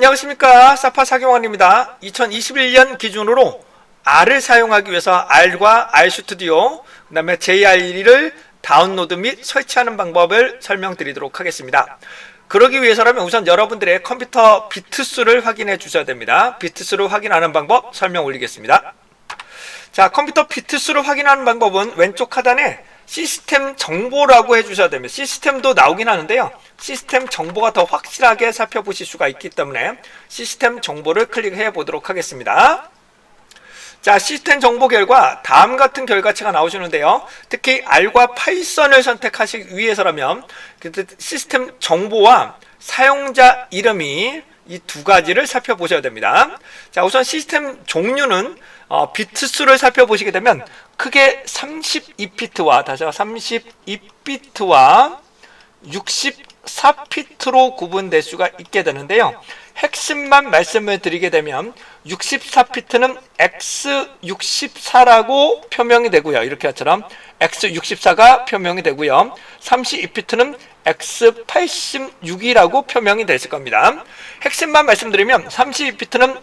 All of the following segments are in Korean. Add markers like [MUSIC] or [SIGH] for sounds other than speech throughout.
안녕하십니까. 사파 사경원입니다. 2021년 기준으로 R을 사용하기 위해서 R과 RStudio 그 다음에 JR1을 다운로드 및 설치하는 방법을 설명드리도록 하겠습니다. 그러기 위해서라면 우선 여러분들의 컴퓨터 비트 수를 확인해 주셔야 됩니다. 비트 수를 확인하는 방법 설명 올리겠습니다. 자 컴퓨터 비트 수를 확인하는 방법은 왼쪽 하단에 시스템 정보라고 해주셔야 됩니다. 시스템도 나오긴 하는데요. 시스템 정보가 더 확실하게 살펴보실 수가 있기 때문에 시스템 정보를 클릭해 보도록 하겠습니다. 자, 시스템 정보 결과 다음 같은 결과치가 나오시는데요. 특히 R과 파이썬을 선택하시기 위해서라면 그 시스템 정보와 사용자 이름이 이 두 가지를 살펴보셔야 됩니다. 자, 우선 시스템 종류는 어, 비트 수를 살펴보시게 되면 크게 32비트와 다시 32비트와 64비트로 구분될 수가 있게 되는데요. 핵심만 말씀을 드리게 되면 64비트는 X64라고 표명이 되고요. 이렇게처럼 X64가 표명이 되고요. 32비트는 X86이라고 표명이 됐을 겁니다. 핵심만 말씀드리면 32비트는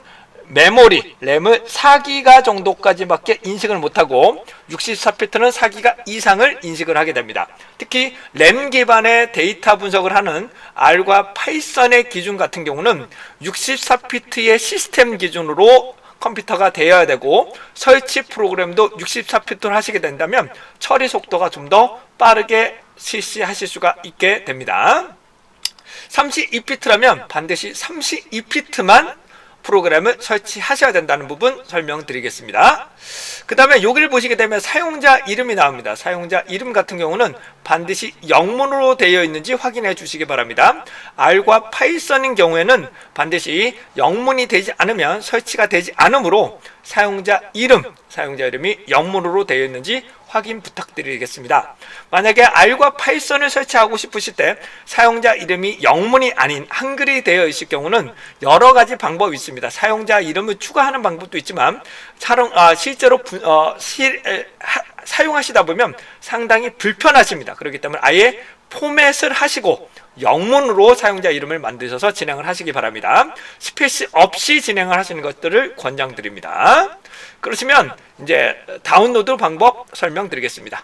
메모리, 램을 4기가 정도까지밖에 인식을 못하고 64비트는 4기가 이상을 인식을 하게 됩니다. 특히 램 기반의 데이터 분석을 하는 R과 파이썬의 기준 같은 경우는 64비트의 시스템 기준으로 컴퓨터가 되어야 되고 설치 프로그램도 64비트로 하시게 된다면 처리 속도가 좀 더 빠르게 실시하실 수가 있게 됩니다. 32비트라면 반드시 32비트만 프로그램을 설치하셔야 된다는 부분 설명드리겠습니다. 그 다음에 여기를 보시게 되면 사용자 이름이 나옵니다. 사용자 이름 같은 경우는 반드시 영문으로 되어 있는지 확인해 주시기 바랍니다. R과 파이썬인 경우에는 반드시 영문이 되지 않으면 설치가 되지 않으므로 사용자 이름, 사용자 이름이 영문으로 되어 있는지 확인 부탁드리겠습니다. 만약에 R과 파이썬을 설치하고 싶으실 때 사용자 이름이 영문이 아닌 한글이 되어 있을 경우는 여러 가지 방법이 있습니다. 사용자 이름을 추가하는 방법도 있지만 촬영, 아, 실제로 부, 어, 실, 에, 하, 사용하시다 보면 상당히 불편하십니다. 그렇기 때문에 아예 포맷을 하시고 영문으로 사용자 이름을 만드셔서 진행을 하시기 바랍니다. 스페이스 없이 진행을 하시는 것들을 권장드립니다. 그러시면 이제 다운로드 방법 설명드리겠습니다.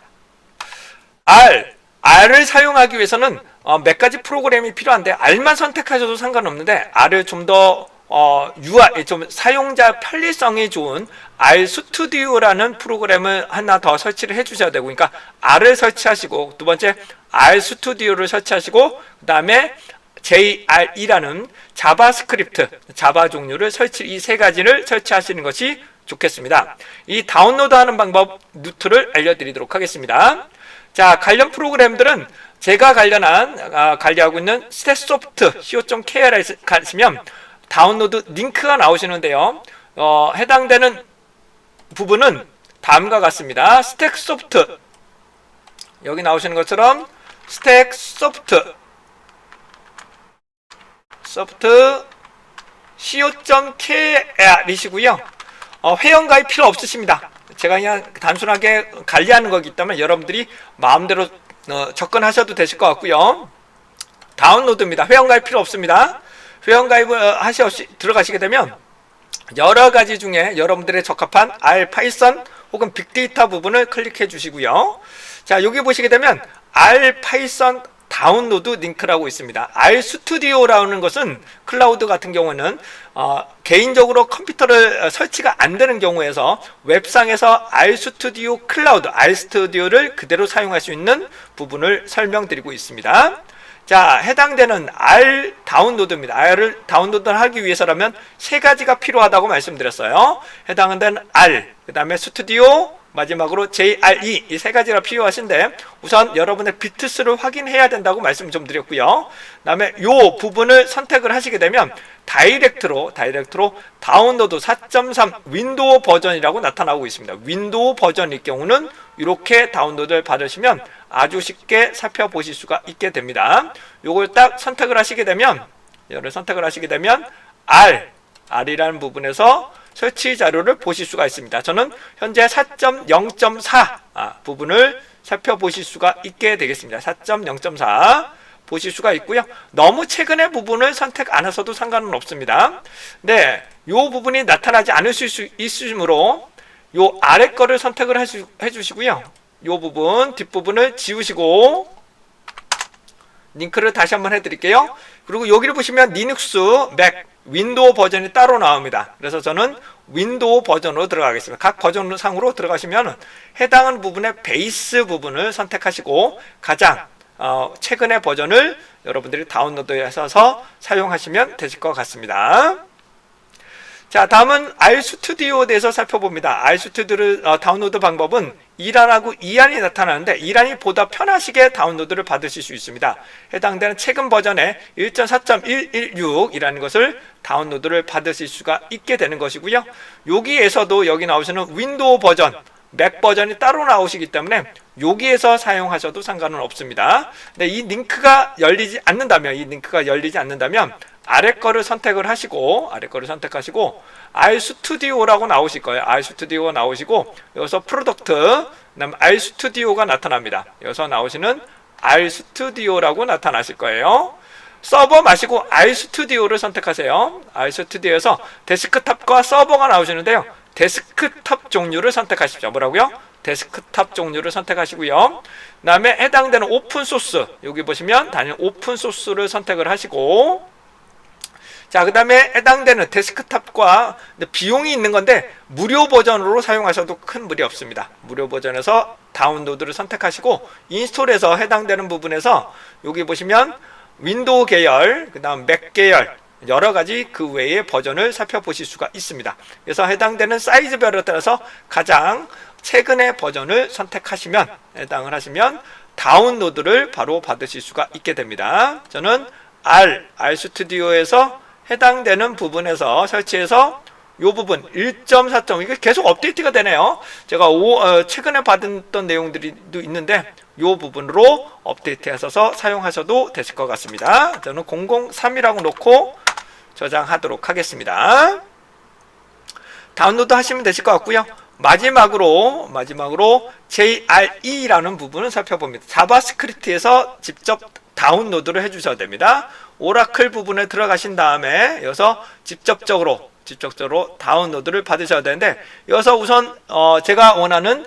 R, R을 사용하기 위해서는 어, 몇 가지 프로그램이 필요한데 R만 선택하셔도 상관없는데 R을 좀 더 어, UI, 좀 사용자 편리성이 좋은 R 스튜디오라는 프로그램을 하나 더 설치를 해주셔야 되고, 그러니까 R을 설치하시고, 두 번째 R 스튜디오를 설치하시고, 그 다음에 JRE라는 자바스크립트, 자바 종류를 설치, 이 세 가지를 설치하시는 것이 좋겠습니다. 이 다운로드 하는 방법 루트를 알려드리도록 하겠습니다. 자, 관련 프로그램들은 제가 관련한, 아, 관리하고 있는 스탯소프트 co.kr에 가시면 다운로드 링크가 나오시는데요. 어, 해당되는 부분은 다음과 같습니다. 스택 소프트 여기 나오시는 것처럼 스택 소프트 소프트 co.kr이시고요. 어, 회원가입 필요 없으십니다. 제가 그냥 단순하게 관리하는 거기 때문에 여러분들이 마음대로 어, 접근하셔도 되실 것 같고요. 다운로드입니다. 회원가입 필요 없습니다. 회원가입을 하시 없이 들어가시게 되면 여러 가지 중에 여러분들의 적합한 R, 파이썬 혹은 빅데이터 부분을 클릭해 주시고요. 자, 여기 보시게 되면 R, 파이썬 다운로드 링크라고 있습니다. R 스튜디오라는 것은 클라우드 같은 경우는 어, 개인적으로 컴퓨터를 설치가 안 되는 경우에서 웹상에서 R 스튜디오 클라우드, R 스튜디오를 그대로 사용할 수 있는 부분을 설명드리고 있습니다. 자, 해당되는 R 다운로드입니다. R을 다운로드를 하기 위해서라면 세 가지가 필요하다고 말씀드렸어요. 해당되는 R, 그 다음에 스튜디오, 마지막으로 JRE 이 세 가지가 필요하신데 우선 여러분의 비트수를 확인해야 된다고 말씀 좀 드렸고요. 그다음에 요 부분을 선택을 하시게 되면 다이렉트로 다이렉트로 다운로드 4.3 윈도우 버전이라고 나타나고 있습니다. 윈도우 버전일 경우는 이렇게 다운로드를 받으시면 아주 쉽게 살펴보실 수가 있게 됩니다. 요걸 딱 선택을 하시게 되면 이를 선택을 하시게 되면 R R이라는 부분에서 설치 자료를 보실 수가 있습니다. 저는 현재 4.0.4 아, 부분을 살펴보실 수가 있게 되겠습니다. 4.0.4 보실 수가 있고요. 너무 최근의 부분을 선택 안 하셔도 상관은 없습니다. 네, 요 부분이 나타나지 않을 수 있으므로 요 아래 거를 선택을 해주, 해주시고요. 요 부분 뒷부분을 지우시고 링크를 다시 한번 해드릴게요. 그리고 여기를 보시면 리눅스, 맥, 윈도우 버전이 따로 나옵니다. 그래서 저는 윈도우 버전으로 들어가겠습니다. 각 버전 상으로 들어가시면 해당하는 부분의 베이스 부분을 선택하시고 가장 어, 최근의 버전을 여러분들이 다운로드해서 사용하시면 되실 것 같습니다. 자, 다음은 알스튜디오에 대해서 살펴봅니다. 알스튜디오를 어, 다운로드 방법은 2란하고 2안이 나타나는데 2란이 보다 편하시게 다운로드를 받으실 수 있습니다. 해당되는 최근 버전의 1.4.116이라는 것을 다운로드를 받으실 수가 있게 되는 것이고요. 여기에서도 여기 나오시는 윈도우 버전, 맥 버전이 따로 나오시기 때문에 여기에서 사용하셔도 상관은 없습니다. 근데 이 링크가 열리지 않는다면 이 링크가 열리지 않는다면 아래 거를 선택을 하시고 아래 거를 선택하시고 알스튜디오라고 나오실 거예요. 알스튜디오가 나오시고 여기서 프로덕트 그다음 알스튜디오가 나타납니다. 여기서 나오시는 알스튜디오라고 나타나실 거예요. 서버 마시고 알스튜디오를 선택하세요. 알스튜디오에서 데스크탑과 서버가 나오시는데요. 데스크탑 종류를 선택하십시오. 뭐라고요? 데스크탑 종류를 선택하시고요. 그 다음에 해당되는 오픈 소스 여기 보시면 단일 오픈 소스를 선택을 하시고 자, 그 다음에 해당되는 데스크탑과 비용이 있는 건데 무료 버전으로 사용하셔도 큰 무리 없습니다. 무료 버전에서 다운로드를 선택하시고 인스톨에서 해당되는 부분에서 여기 보시면 윈도우 계열, 그 다음 맥 계열 여러 가지 그 외의 버전을 살펴보실 수가 있습니다. 그래서 해당되는 사이즈별에 따라서 가장 최근의 버전을 선택하시면 해당을 하시면 다운로드를 바로 받으실 수가 있게 됩니다. 저는 R, R 스튜디오에서 해당되는 부분에서 설치해서 이 부분 1.4점 이게 계속 업데이트가 되네요. 제가 오, 어, 최근에 받았던 내용들이도 있는데 이 부분으로 업데이트하셔서 사용하셔도 되실 것 같습니다. 저는 003이라고 놓고 저장하도록 하겠습니다. 다운로드 하시면 되실 것 같고요. 마지막으로 마지막으로 JRE라는 부분을 살펴봅니다. 자바스크립트에서 직접 다운로드를 해주셔야 됩니다. 오라클 부분에 들어가신 다음에 여기서 직접적으로 직접적으로 다운로드를 받으셔야 되는데 여기서 우선 어 제가 원하는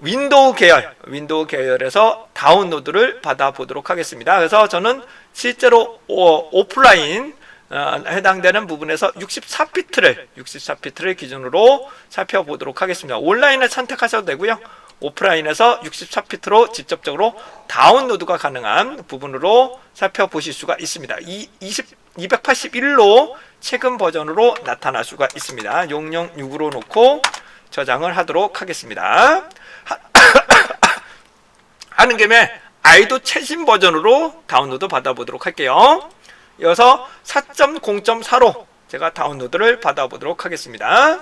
윈도우 계열 윈도우 계열에서 다운로드를 받아 보도록 하겠습니다. 그래서 저는 실제로 오, 오프라인 어, 해당되는 부분에서 64비트를 64비트를 기준으로 살펴보도록 하겠습니다. 온라인을 선택하셔도 되고요. 오프라인에서 64비트로 직접적으로 다운로드가 가능한 부분으로 살펴보실 수가 있습니다. 이 20, 281로 최근 버전으로 나타날 수가 있습니다. 006으로 놓고 저장을 하도록 하겠습니다. [COUGHS] 하는 김에 아이도 최신 버전으로 다운로드 받아보도록 할게요. 이어서 4.0.4로 제가 다운로드를 받아보도록 하겠습니다.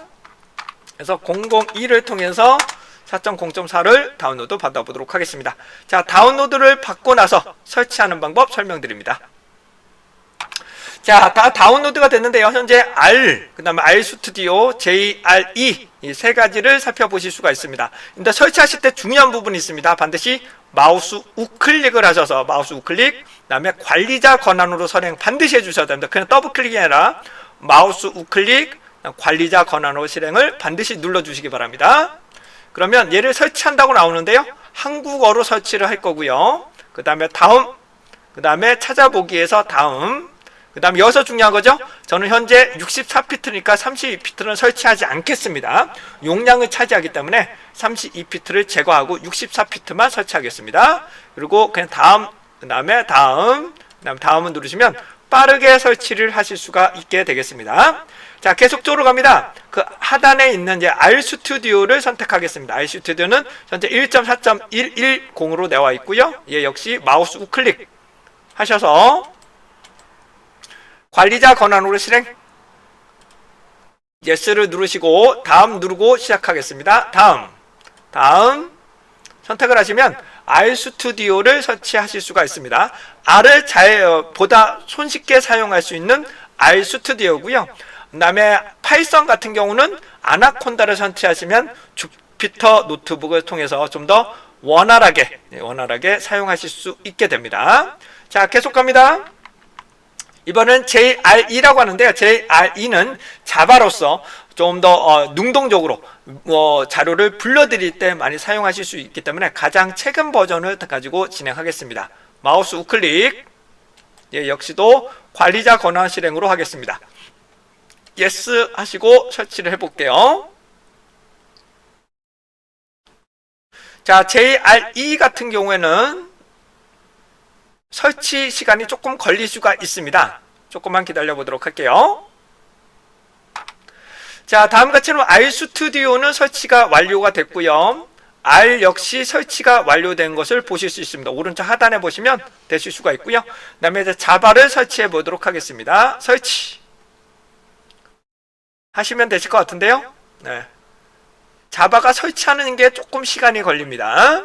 그래서 002를 통해서 4.0.4를 다운로드 받아보도록 하겠습니다. 자, 다운로드를 받고 나서 설치하는 방법 설명드립니다. 자, 다 다운로드가 됐는데요. 현재 R, 그 다음에 R 스튜디오, JRE 이 세 가지를 살펴보실 수가 있습니다. 근데 설치하실 때 중요한 부분이 있습니다. 반드시 마우스 우클릭을 하셔서 마우스 우클릭, 그 다음에 관리자 권한으로 선행 반드시 해주셔야 됩니다. 그냥 더블 클릭이 아니라 마우스 우클릭, 관리자 권한으로 실행을 반드시 눌러주시기 바랍니다. 그러면 얘를 설치한다고 나오는데요. 한국어로 설치를 할 거고요. 그 다음에 다음, 그 다음에 찾아보기에서 다음, 그 다음에 여기서 중요한 거죠. 저는 현재 64피트니까 32피트는 설치하지 않겠습니다. 용량을 차지하기 때문에 32피트를 제거하고 64피트만 설치하겠습니다. 그리고 그냥 다음, 그 다음에 다음, 그 다음 다음을 누르시면 빠르게 설치를 하실 수가 있게 되겠습니다. 자, 계속적으로 갑니다. 그 하단에 있는 이제 R 스튜디오를 선택하겠습니다. R 스튜디오는 현재 1.4.110으로 나와 있고요. 얘 역시 마우스 우클릭 하셔서 관리자 권한으로 실행 예스를 누르시고 다음 누르고 시작하겠습니다. 다음 다음 선택을 하시면 R 스튜디오를 설치하실 수가 있습니다. R을 잘 어, 보다 손쉽게 사용할 수 있는 R 스튜디오고요. 그다음에 파이썬 같은 경우는 아나콘다를 설치하시면 주피터 노트북을 통해서 좀 더 원활하게 네, 원활하게 사용하실 수 있게 됩니다. 자, 계속 갑니다. 이번엔 JRE라고 하는데요. JRE는 자바로서 좀더 어, 능동적으로 뭐 자료를 불러드릴 때 많이 사용하실 수 있기 때문에 가장 최근 버전을 가지고 진행하겠습니다. 마우스 우클릭 예, 역시도 관리자 권한 실행으로 하겠습니다. 예스 하시고 설치를 해볼게요. 자, JRE 같은 경우에는 설치 시간이 조금 걸릴 수가 있습니다. 조금만 기다려 보도록 할게요. 자, 다음 같이는 R 스튜디오는 설치가 완료가 됐고요. R 역시 설치가 완료된 것을 보실 수 있습니다. 오른쪽 하단에 보시면 되실 수가 있고요. 그 다음에 이제 자바를 설치해 보도록 하겠습니다. 설치. 하시면 되실 것 같은데요. 네. 자바가 설치하는 게 조금 시간이 걸립니다.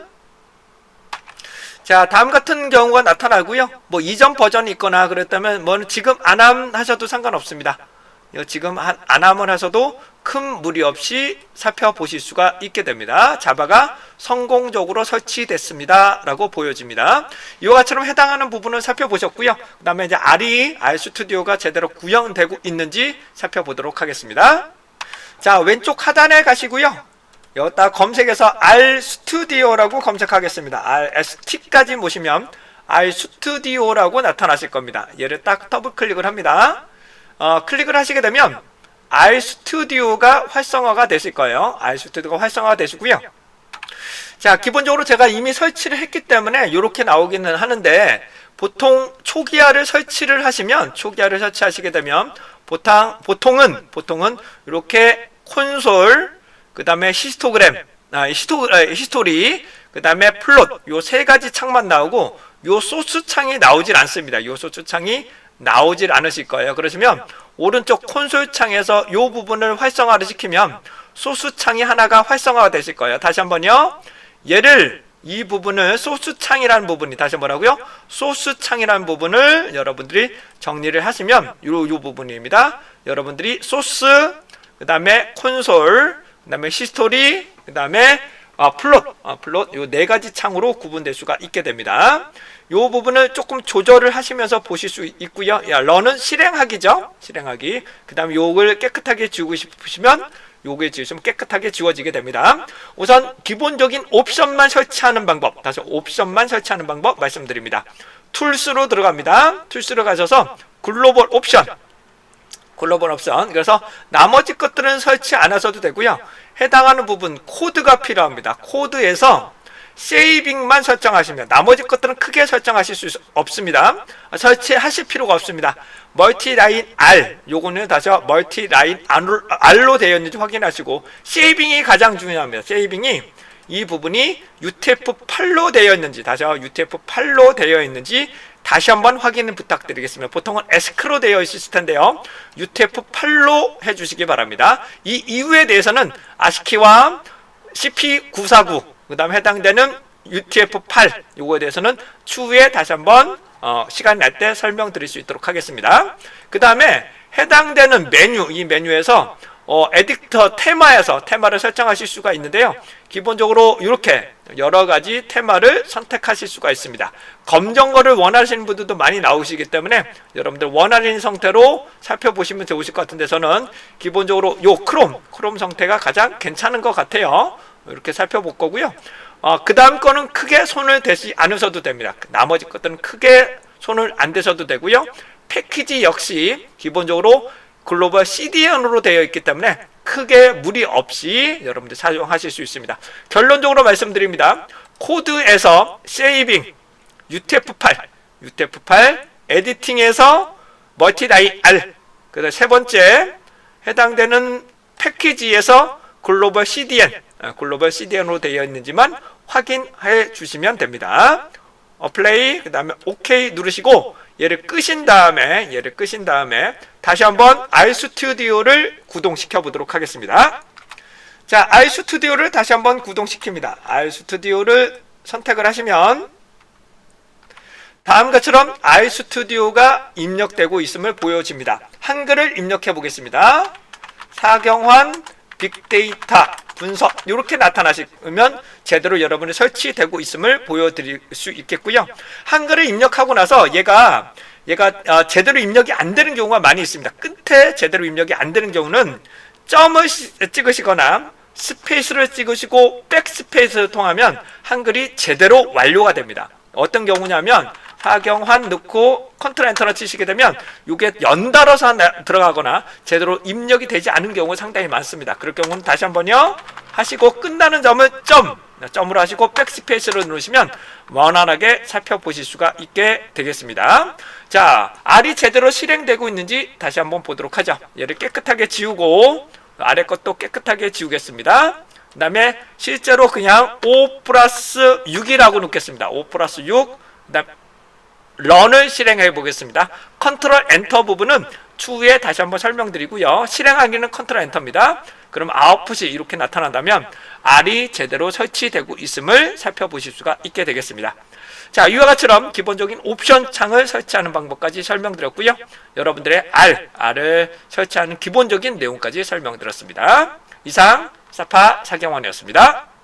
자, 다음 같은 경우가 나타나고요. 뭐 이전 버전이 있거나 그랬다면 뭐 지금 안함 하셔도 상관없습니다. 지금 하셔도 큰 무리 없이 살펴보실 수가 있게 됩니다. 자바가 성공적으로 설치됐습니다. 라고 보여집니다. 이와 같이처럼 해당하는 부분을 살펴보셨고요. 그 다음에 이제 R이 R 스튜디오가 제대로 구현되고 있는지 살펴보도록 하겠습니다. 자, 왼쪽 하단에 가시고요. 여기다 검색해서 R 스튜디오라고 검색하겠습니다. RST까지 보시면 R 스튜디오라고 나타나실 겁니다. 얘를 딱 더블 클릭을 합니다. 어, 클릭을 하시게 되면 R 스튜디오가 활성화가 되실 거예요. R 스튜디오가 활성화가 되시고요. 자, 기본적으로 제가 이미 설치를 했기 때문에 이렇게 나오기는 하는데 보통 초기화를 설치를 하시면 초기화를 설치하시게 되면 보통 보통은 보통은 이렇게 콘솔 그다음에 히스토그램 아, 히스토, 아, 히스토리 그다음에 플롯 요 세 가지 창만 나오고 요 소스 창이 나오질 않습니다. 요 소스 창이 나오질 않으실 거예요. 그러시면 오른쪽 콘솔 창에서 요 부분을 활성화를 시키면 소스 창이 하나가 활성화가 되실 거예요. 다시 한번요. 얘를 이 부분을 소스 창이라는 부분이 다시 뭐라고요? 소스 창이라는 부분을 여러분들이 정리를 하시면 요, 요 부분입니다. 여러분들이 소스 그 다음에 콘솔 그 다음에 히스토리 그 다음에 아, 플롯, 아, 플롯 요 네 가지 창으로 구분될 수가 있게 됩니다. 요 부분을 조금 조절을 하시면서 보실 수 있고요. 야, 런은 실행하기죠. 실행하기. 그다음에 요걸 깨끗하게 지우고 싶으시면 요게 지우시면 깨끗하게 지워지게 됩니다. 우선 기본적인 옵션만 설치하는 방법. 다시 옵션만 설치하는 방법 말씀드립니다. 툴스로 들어갑니다. 툴스로 가셔서 글로벌 옵션 글로벌 옵션. 그래서 나머지 것들은 설치 안 하셔도 되고요. 해당하는 부분 코드가 필요합니다. 코드에서 세이빙만 설정하시면 나머지 것들은 크게 설정하실 수 있- 없습니다. 설치하실 필요가 없습니다. 멀티라인 R 요거는 다시 멀티라인 R로 되어 있는지 확인하시고 세이빙이 가장 중요합니다. 세이빙이 이 부분이 UTF-8로 되어 있는지 다시 UTF-8로 되어 있는지 다시 한번 확인을 부탁드리겠습니다. 보통은 에스크로 되어 있을 텐데요. UTF-8로 해주시기 바랍니다. 이 이유에 대해서는 아시키와 CP949 그 다음 해당되는 UTF-8 요거에 대해서는 추후에 다시 한번 어, 시간 날 때 설명드릴 수 있도록 하겠습니다. 그 다음에 해당되는 메뉴 이 메뉴에서 어, 에디터 테마에서 테마를 설정하실 수가 있는데요. 기본적으로 이렇게 여러 가지 테마를 선택하실 수가 있습니다. 검정 거를 원하시는 분들도 많이 나오시기 때문에 여러분들 원하는 상태로 살펴보시면 좋으실 것 같은데 저는 기본적으로 요 크롬, 크롬 상태가 가장 괜찮은 것 같아요. 이렇게 살펴볼 거고요. 어, 그 다음 거는 크게 손을 대지 않으셔도 됩니다. 나머지 것들은 크게 손을 안 대셔도 되고요. 패키지 역시 기본적으로 글로벌 CDN으로 되어 있기 때문에 크게 무리 없이 여러분들 사용하실 수 있습니다. 결론적으로 말씀드립니다. 코드에서 세이빙, UTF-8, UTF-8, 에디팅에서 멀티다이 R, 그다음 세 번째 해당되는 패키지에서 글로벌 CDN, 아, 글로벌 CDN으로 되어 있는지만 확인해 주시면 됩니다. 어플레이 그 다음에 OK 누르시고 얘를 끄신 다음에 얘를 끄신 다음에 다시 한번 알스튜디오를 구동시켜 보도록 하겠습니다. 자, 알스튜디오를 다시 한번 구동시킵니다. 알스튜디오를 선택을 하시면 다음 것처럼 알스튜디오가 입력되고 있음을 보여집니다. 한글을 입력해 보겠습니다. 사경환 빅데이터 분석 이렇게 나타나시면 제대로 여러분이 설치되고 있음을 보여드릴 수 있겠고요. 한글을 입력하고 나서 얘가 얘가 어, 제대로 입력이 안 되는 경우가 많이 있습니다. 끝에 제대로 입력이 안 되는 경우는 점을 시- 찍으시거나 스페이스를 찍으시고 백스페이스를 통하면 한글이 제대로 완료가 됩니다. 어떤 경우냐면 하경환 넣고 컨트롤 엔터를 치시게 되면 이게 연달아서 나- 들어가거나 제대로 입력이 되지 않은 경우가 상당히 많습니다. 그럴 경우는 다시 한번요 하시고 끝나는 점을 점 점으로 하시고 백스페이스를 누르시면 원활하게 살펴보실 수가 있게 되겠습니다. 자, R이 제대로 실행되고 있는지 다시 한번 보도록 하죠. 얘를 깨끗하게 지우고 아래 것도 깨끗하게 지우겠습니다. 그 다음에 실제로 그냥 5 플러스 6이라고 놓겠습니다. 5 플러스 6. 그 다음 런을 실행해 보겠습니다. 컨트롤 엔터 부분은 추후에 다시 한번 설명드리고요. 실행하기는 컨트롤 엔터입니다. 그럼 아웃풋이 이렇게 나타난다면 R이 제대로 설치되고 있음을 살펴보실 수가 있게 되겠습니다. 자, 이와 같이처럼 기본적인 옵션 창을 설치하는 방법까지 설명드렸고요. 여러분들의 R, R을 설치하는 기본적인 내용까지 설명드렸습니다. 이상 사파 사경원이었습니다.